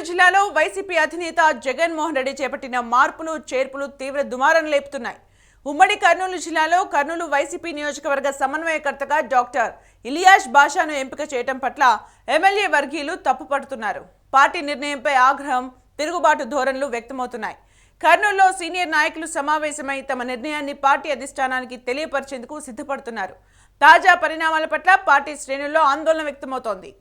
నెల్లూరు జిల్లాలో వైసీపీ అధినేత జగన్మోహన్ రెడ్డి చేపట్టిన మార్పులు చేర్పులు తీవ్ర దుమారం లేపుతున్నాయి. ఉమ్మడి కర్నూలు జిల్లాలో కర్నూలు వైసీపీ నియోజకవర్గ సమన్వయకర్తగా డాక్టర్ ఇలియాష్ బాషాను ఎంపిక చేయటం పట్ల ఎమ్మెల్యే వర్గీయులు తప్పుపడుతున్నారు పార్టీ నిర్ణయంపై ఆగ్రహం తిరుగుబాటు ధోరణులు వ్యక్తమవుతున్నాయి. కర్నూలులో సీనియర్ నాయకులు సమావేశమై తమ నిర్ణయాన్ని పార్టీ అధిష్టానానికి తెలియపరిచేందుకు సిద్ధపడుతున్నారు. తాజా పరిణామాల పట్ల పార్టీ శ్రేణుల్లో ఆందోళన వ్యక్తమవుతోంది.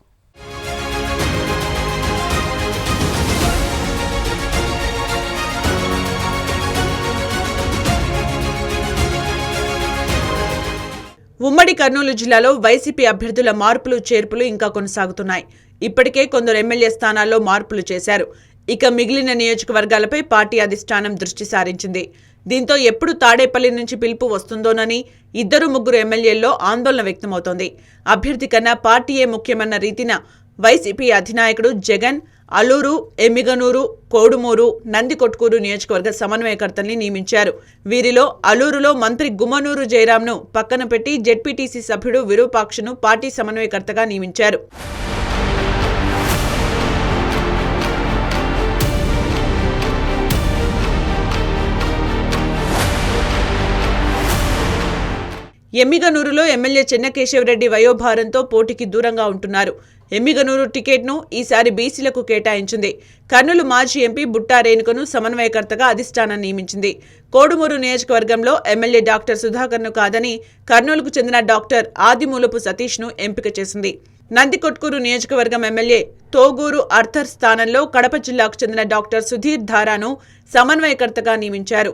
ఉమ్మడి కర్నూలు జిల్లాలో వైసీపీ అభ్యర్థుల మార్పులు చేర్పులు ఇంకా కొనసాగుతున్నాయి. ఇప్పటికే కొందరు ఎమ్మెల్యే స్థానాల్లో మార్పులు చేశారు. ఇక మిగిలిన నియోజకవర్గాలపై పార్టీ అధిష్టానం దృష్టి సారించింది. దీంతో ఎప్పుడు తాడేపల్లి నుంచి పిలుపు వస్తుందోనని ఇద్దరు ముగ్గురు ఎమ్మెల్యేల్లో ఆందోళన వ్యక్తమవుతోంది. అభ్యర్థి కన్నా పార్టీయే ముఖ్యమన్న రీతిన వైసీపీ అధినాయకుడు జగన్ అల్లూరు ఎమ్మిగనూరు కోడుమూరు నందికొట్కూరు నియోజకవర్గ సమన్వయకర్తల్ని నియమించారు. వీరిలో అల్లూరులో మంత్రి గుమ్మనూరు జయరాంను పక్కన పెట్టి జెడ్పీటీసీ సభ్యుడు విరూపాక్షను పార్టీ సమన్వయకర్తగా నియమించారు. ఎమ్మిగనూరులో ఎమ్మెల్యే చెన్నకేశవరెడ్డి వయోభారంతో పోటీకి దూరంగా ఉంటున్నారు. ఎమ్మిగనూరు టికెట్ను ఈసారి బీసీలకు కేటాయించింది. కర్నూలు మాజీ ఎంపీ బుట్టా రేణుకను సమన్వయకర్తగా అధిష్టానం నియమించింది. కోడుమూరు నియోజకవర్గంలో ఎమ్మెల్యే డాక్టర్ సుధాకర్ను కాదని కర్నూలుకు చెందిన డాక్టర్ ఆదిమూలపు సతీష్ను ఎంపిక చేసింది. నందికొట్కూరు నియోజకవర్గం ఎమ్మెల్యే తోగూరు అర్థర్ స్థానంలో కడప జిల్లాకు చెందిన డాక్టర్ సుధీర్ ధారాను సమన్వయకర్తగా నియమించారు.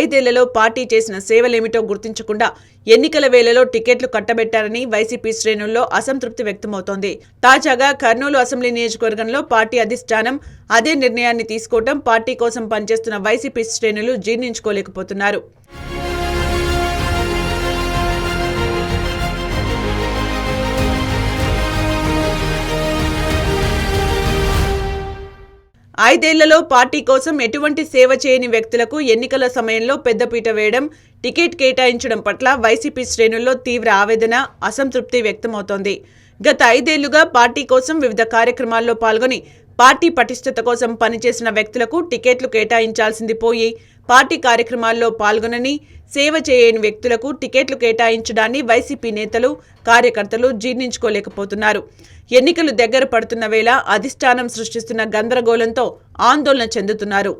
ఐదేళ్ళలో పార్టీ చేసిన సేవలేమిటో గుర్తించకుండా ఎన్నికల వేళలో టికెట్లు కట్టబెట్టారని వైసీపీ శ్రేణుల్లో అసంతృప్తి వ్యక్తమవుతోంది. తాజాగా కర్నూలు అసెంబ్లీ నియోజకవర్గంలో పార్టీ అధిష్టానం అదే నిర్ణయాన్ని తీసుకోవడం పార్టీ కోసం పనిచేస్తున్న వైసీపీ శ్రేణులు జీర్ణించుకోలేకపోతున్నారు. ఐదేళ్ళలో పార్టీ కోసం ఎటువంటి సేవ చేయని వ్యక్తులకు ఎన్నికల సమయంలో పెద్దపీట వేయడం టికెట్ కేటాయించడం పట్ల వైసీపీ శ్రేణుల్లో తీవ్ర ఆవేదన అసంతృప్తి వ్యక్తమవుతోంది. గత ఐదేళ్ళుగా పార్టీ కోసం వివిధ కార్యక్రమాల్లో పాల్గొని పార్టీ పటిష్టత కోసం పనిచేసిన వ్యక్తులకు టికెట్లు కేటాయించాల్సింది పోయి పార్టీ కార్యక్రమాల్లో పాల్గొనని సేవ చేయని వ్యక్తులకు టికెట్లు కేటాయించడాన్ని వైసీపీ నేతలు కార్యకర్తలు జీర్ణించుకోలేకపోతున్నారు. ఎన్నికలు దగ్గర పడుతున్న వేళ అధిష్టానం సృష్టిస్తున్న గందరగోళంతో ఆందోళన చెందుతున్నారు.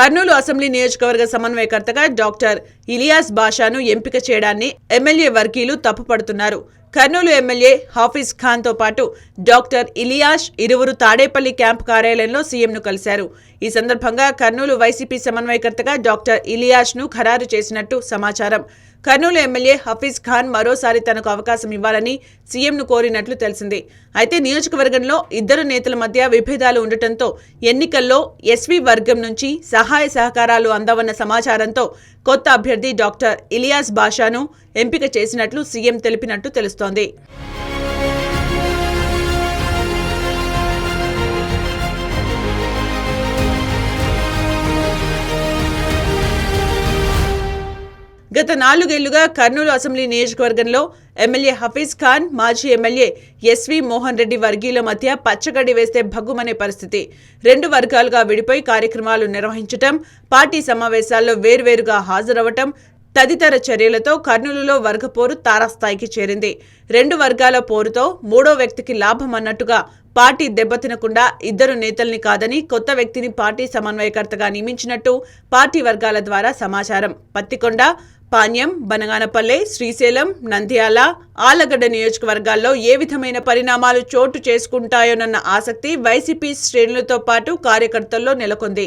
కర్నూలు అసెంబ్లీ నియోజకవర్గ సమన్వయకర్తగా డాక్టర్ ఇలియాస్ బాషాను ఎంపిక చేయడాన్ని ఎమ్మెల్యే వర్గీయులు తప్పుపడుతున్నారు కర్నూలు ఎమ్మెల్యే హాఫీజ్ ఖాన్తో పాటు డాక్టర్ ఇలియాష్ ఇరువురు తాడేపల్లి క్యాంపు కార్యాలయంలో సీఎంను కలిశారు. ఈ సందర్భంగా కర్నూలు వైసీపీ సమన్వయకర్తగా డాక్టర్ ఇలియాష్ను ఖరారు చేసినట్టు సమాచారం. కర్నూలు ఎమ్మెల్యే హఫీజ్ ఖాన్ మరోసారి తనకు అవకాశం ఇవ్వాలని సీఎంను కోరినట్లు తెలిసింది. అయితే నియోజకవర్గంలో ఇద్దరు నేతల మధ్య విభేదాలు ఉండటంతో ఎన్నికల్లో ఎస్వీ వర్గం నుంచి సహాయ సహకారాలు అందవన్న సమాచారంతో కొత్త అభ్యర్థి డాక్టర్ ఇలియాస్ బాషాను ఎంపిక చేసినట్లు సీఎం తెలిపినట్టు తెలుస్తోంది. గత నాలుగేళ్ళుగా కర్నూలు అసెంబ్లీ నియోజకవర్గంలో ఎమ్మెల్యే హఫీజ్ ఖాన్ మాజీ ఎమ్మెల్యే ఎస్వి మోహన్ రెడ్డి వర్గీయుల మధ్య పచ్చగడ్డి వేస్తే భగ్గుమనే పరిస్థితి. రెండు వర్గాలుగా విడిపోయి కార్యక్రమాలు నిర్వహించటం పార్టీ సమావేశాల్లో వేర్వేరుగా హాజరవటం తదితర చర్యలతో కర్నూలులో వర్గపోరు తారాస్థాయికి చేరింది. రెండు వర్గాల పోరుతో మూడో వ్యక్తికి లాభం అన్నట్టుగా పార్టీ దెబ్బతినకుండా ఇద్దరు నేతల్ని కాదని కొత్త వ్యక్తిని పార్టీ సమన్వయకర్తగా నియమించినట్టు పార్టీ వర్గాల ద్వారా సమాచారం. పత్తికొండ పాణ్యం బనగానపల్లె శ్రీశైలం నంద్యాల ఆలగడ్డ నియోజకవర్గాల్లో ఏ విధమైన పరిణామాలు చోటు చేసుకుంటాయోనన్న ఆసక్తి వైసీపీ శ్రేణులతో పాటు కార్యకర్తల్లో నెలకొంది.